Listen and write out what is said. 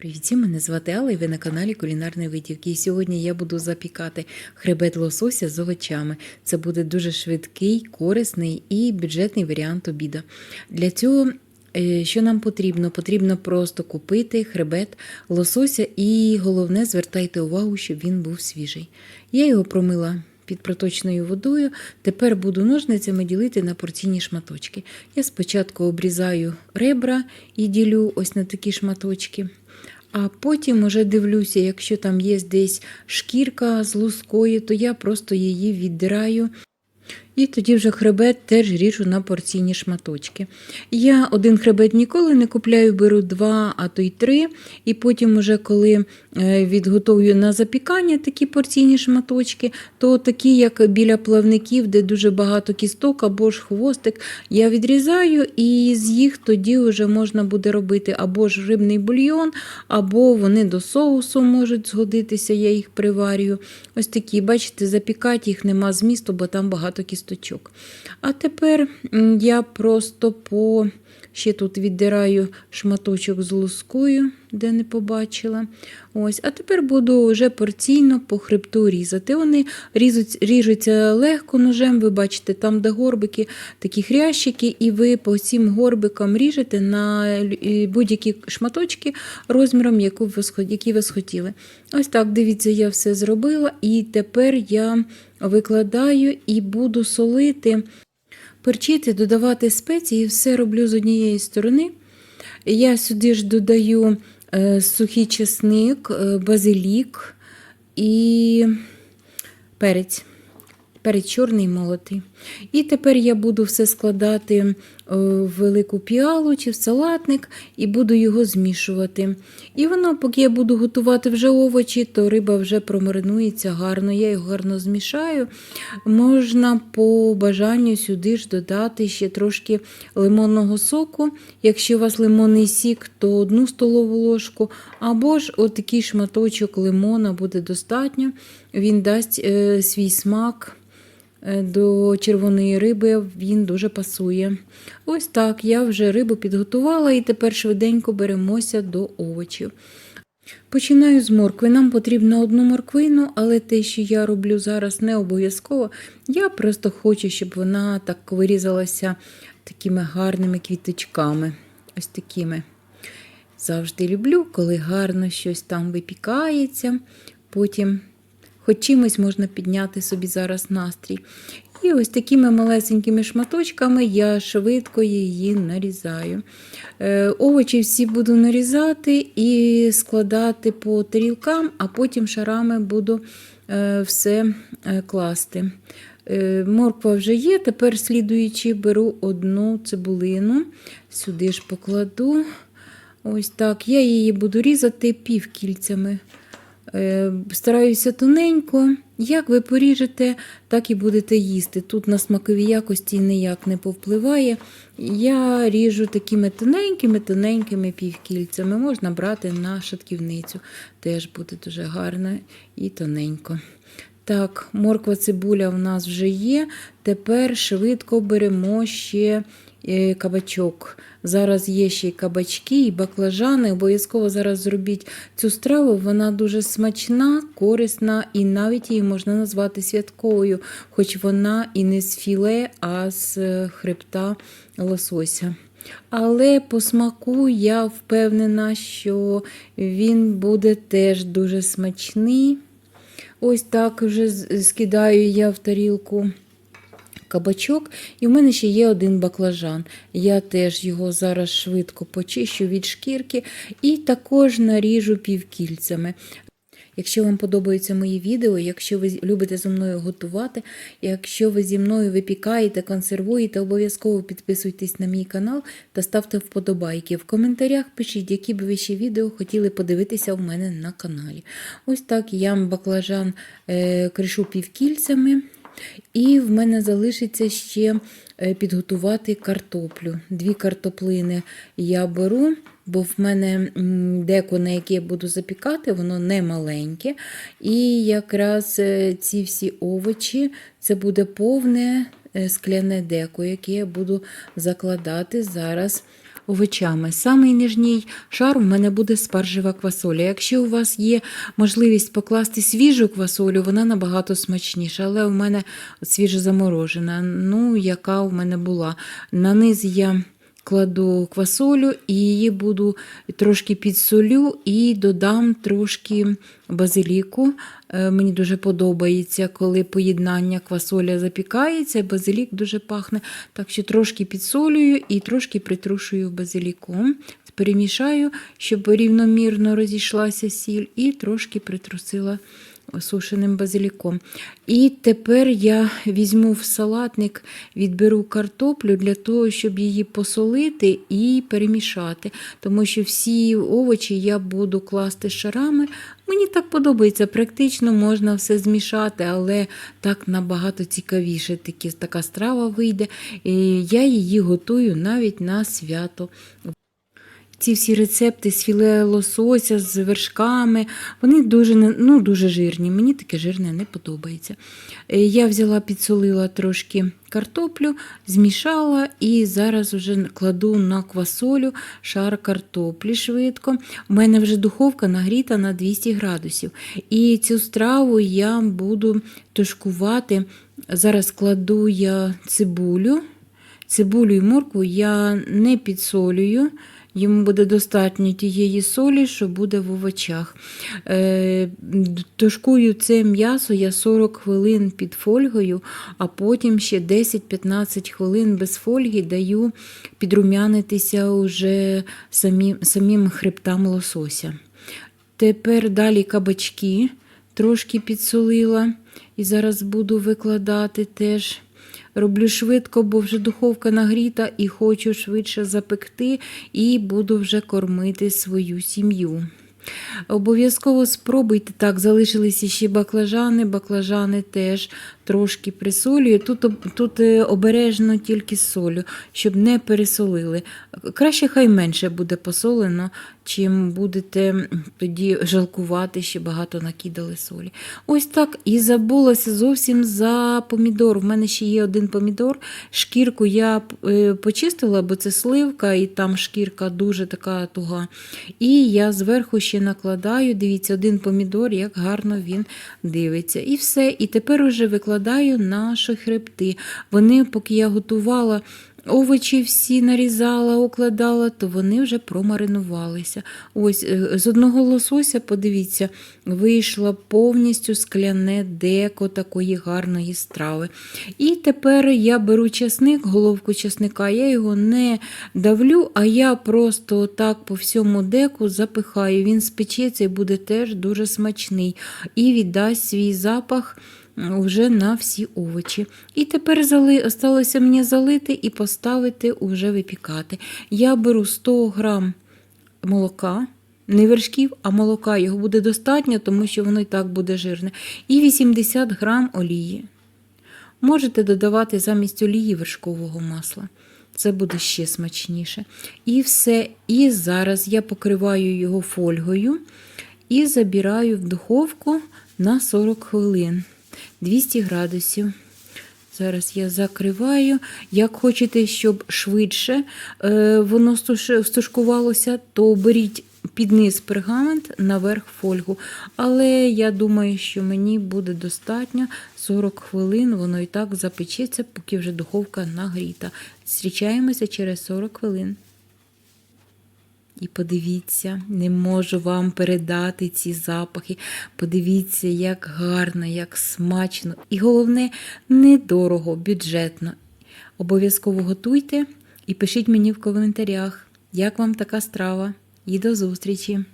Привіт, мене звати Алла і ви на каналі Кулінарної Витівки. І сьогодні я буду запікати хребет лосося з овочами. Це буде дуже швидкий, корисний і бюджетний варіант обіда. Для цього, е, що нам потрібно? Потрібно просто купити хребет лосося і головне, звертайте увагу, щоб він був свіжий. Я його промила під проточною водою. Тепер буду ножницями ділити на порційні шматочки. Я спочатку обрізаю ребра і ділю ось на такі шматочки. А потім уже дивлюся, якщо там є десь шкірка з лускою, то я просто її віддираю. І тоді вже хребет теж ріжу на порційні шматочки. Я один хребет ніколи не купляю, беру два, а то й три. І потім, уже коли е, відготовлю на запікання такі порційні шматочки, то такі, як біля плавників, де дуже багато кісток або ж хвостик, я відрізаю і з їх тоді вже можна буде робити або ж рибний бульйон, або вони до соусу можуть згодитися, я їх приварюю. Ось такі, бачите, запікати їх нема змісту, бо там багато кісточок. А тепер я просто по ще тут віддираю шматочок з лускою, де не побачила. Ось. А тепер буду вже порційно по хребту різати. Вони різуть, ріжуться легко ножем, ви бачите, там, де горбики, такі хрящики, і ви по цим горбикам ріжете на будь-які шматочки розміром, які ви схотіли. Ось так, дивіться, я все зробила, і тепер я викладаю і буду солити, перчити, додавати спеції, все роблю з однієї сторони. Я сюди ж додаю сухий чесник, е, базилік і перець. Перець чорний молотий. І тепер я буду все складати е, велику піалу чи в салатник і буду його змішувати. І воно, поки я буду готувати вже овочі, то риба вже промаринується гарно. Я його гарно змішаю. Можна по бажанню сюди ж додати ще трошки лимонного соку. Якщо у вас лимонний сік, то одну столову ложку, або ж отакий шматочок лимона буде достатньо. Він дасть е, свій смак. Е, До червоної риби він дуже пасує. Ось так я вже рибу підготувала і тепер швиденько беремося до овочів. Починаю з моркви. Нам потрібно одну морквину, але те, що я роблю зараз, не обов'язково. Я просто хочу, щоб вона так вирізалася такими гарними квіточками. Ось такими. Завжди люблю, коли гарно щось там випікається. Потім хоч чимось можна підняти собі зараз настрій. І ось такими малесенькими шматочками я швидко її нарізаю. Е, овочі всі буду нарізати і складати по тарілкам, а потім шарами буду е, все е, класти. Морква вже є, тепер слідуючи, беру одну цибулину, сюди ж покладу. Ось так. Я її буду різати півкільцями. Е, Стараюся тоненько. Як ви поріжете, так і будете їсти. Тут на смакові якості ніяк не повпливає. Я ріжу такими тоненькими-тоненькими півкільцями. Можна брати на шатківницю. Теж буде дуже гарно і тоненько. Так, морква цибуля в нас вже є. Тепер швидко беремо ще кабачок. Зараз є ще й кабачки і баклажани. Обов'язково зараз зробіть цю страву. Вона дуже смачна, корисна і навіть її можна назвати святковою, хоч вона і не з філе, а з е, хребта лосося. Але по смаку я впевнена, що він буде теж дуже смачний. Ось так вже скидаю я в тарілку кабачок, і в мене ще є один баклажан. Я теж його зараз швидко почищу від шкірки і також наріжу півкільцями. Якщо вам подобаються мої відео, якщо ви любите зі мною готувати, якщо ви зі мною випікаєте, консервуєте, обов'язково підписуйтесь на мій канал та ставте вподобайки. В коментарях пишіть, які б ви ще відео хотіли подивитися у мене на каналі. Ось так я баклажан е, кришу півкільцями. І в мене залишиться ще е, підготувати картоплю. Дві картоплини я беру, бо в мене деко, на яке я буду запікати, воно не маленьке. І якраз е, ці всі овочі це буде повне е, скляне деко, яке я буду закладати зараз овочами. Самий нижній шар у мене буде спаржева квасоля. Якщо у вас є можливість покласти свіжу квасолю, вона набагато смачніша, але у мене свіжо заморожена, ну, яка у мене була. На низ я кладу квасолю і її буду трошки підсолю і додам трошки базиліку. Е, Мені дуже подобається, коли поєднання квасоля запікається, базилік дуже пахне. Так що трошки підсолюю і трошки притрушую базиліком. Перемішаю, щоб рівномірно розійшлася сіль, і трошки притрусила сушеним базиліком. І тепер я візьму в салатник, відберу картоплю для того, щоб її посолити і перемішати. Тому що всі овочі я буду класти шарами. Мені так подобається, практично можна все змішати, але так набагато цікавіше такі, така страва вийде. І я її готую навіть на свято. Ці всі рецепти з філе лосося, з вершками, вони дуже, ну, дуже жирні. Мені таке жирне не подобається. Е, Я взяла, підсолила трошки картоплю, змішала і зараз вже кладу на квасолю шар картоплі швидко. У мене вже духовка нагріта на 200 градусів. І цю страву я буду тушкувати. Зараз кладу я цибулю. Цибулю і моркву я не підсолюю. Йому буде достатньо тієї солі, що буде в овочах. Е, тушкую це м'ясо я 40 хвилин під фольгою, а потім ще 10-15 хвилин без фольги даю підрумянитися уже самі, самим хребтам лосося. Тепер далі кабачки трошки підсолила і зараз буду викладати теж. Роблю швидко, бо вже духовка нагріта і хочу швидше запекти, і буду вже кормити свою сім'ю. Обов'язково спробуйте так, залишилися ще баклажани, баклажани теж трошки присолюю. Тут, тут е, обережно тільки солю, щоб не пересолили. Краще хай менше буде посолено, чим будете тоді жалкувати, що багато накидали солі. Ось так і забулася зовсім за помідор. У мене ще є один помідор. Шкірку я е, почистила, бо це сливка, і там шкірка дуже така туга. І я зверху ще накладаю, дивіться, один помідор, як гарно він дивиться. І все. І тепер уже викладаю наші хребти. Вони, поки я готувала. Овочі всі нарізала, укладала, то вони вже промаринувалися. Ось е, з одного лосося, подивіться, вийшло повністю скляне деко такої гарної страви. І тепер я беру часник, головку часника, я його не давлю, а я просто так по всьому деку запихаю. Він спечеться і буде теж дуже смачний і віддасть свій запах вже на всі овочі. І тепер зали... осталося мені залити і поставити уже випікати. Я беру 100 грам молока. Не вершків, а молока. Його буде достатньо, тому що воно і так буде жирне. І 80 грам олії. Можете додавати замість олії вершкового масла. Це буде ще смачніше. І все. І зараз я покриваю його фольгою і забираю в духовку на 40 хвилин. 200 градусів. Зараз я закриваю. Як хочете, щоб швидше е, воно стуш- стушкувалося, то беріть під низ пергамент, наверх фольгу. Але я думаю, що мені буде достатньо 40 хвилин, воно і так запечеться, поки вже духовка нагріта. Зустрічаємося через 40 хвилин. І подивіться, не можу вам передати ці запахи. Подивіться, як гарно, як смачно. І головне, недорого, бюджетно. Обов'язково готуйте і пишіть мені в коментарях, як вам така страва. І до зустрічі!